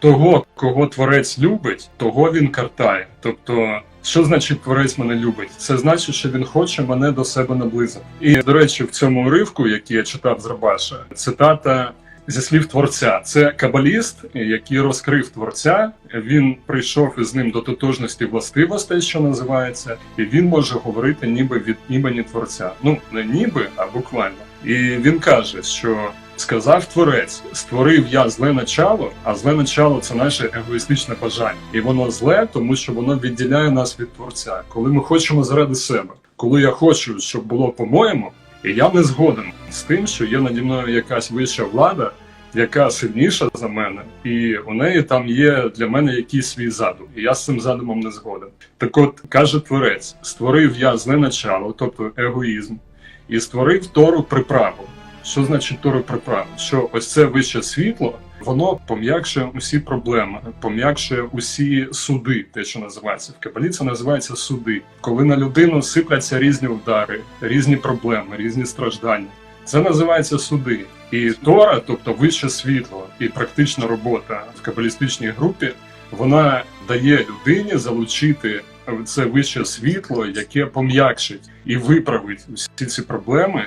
того, кого творець любить, того він картає. Тобто, що значить творець мене любить? Це значить, що він хоче мене до себе наблизити. І до речі, в цьому уривку, який я читав з Рабаша, цитата. Зі слів творця, це кабаліст, який розкрив творця. Він прийшов із ним до тотожності властивостей, що називається, і він може говорити ніби від імені творця. Ну не ніби, а буквально. І він каже, що сказав творець: створив я зле начало, а зле начало це наше егоїстичне бажання, і воно зле, тому що воно відділяє нас від творця. Коли ми хочемо заради себе, коли я хочу, щоб було по-моєму. І я не згоден з тим, що є наді мною якась вища влада, яка сильніша за мене, і у неї там є для мене якийсь свій задум. І я з цим задумом не згоден. Так от каже творець: створив я зле начало, тобто егоїзм, і створив Тору приправу. Що значить Тору приправу? Що ось це вище світло, воно пом'якшує усі проблеми, пом'якшує усі суди, те, що називається в Кабалі, це називається суди. Коли на людину сипляться різні удари, різні проблеми, різні страждання. Це називається суди. І Тора, тобто вище світло і практична робота в кабалістичній групі, вона дає людині залучити це вище світло, яке пом'якшить і виправить всі ці проблеми,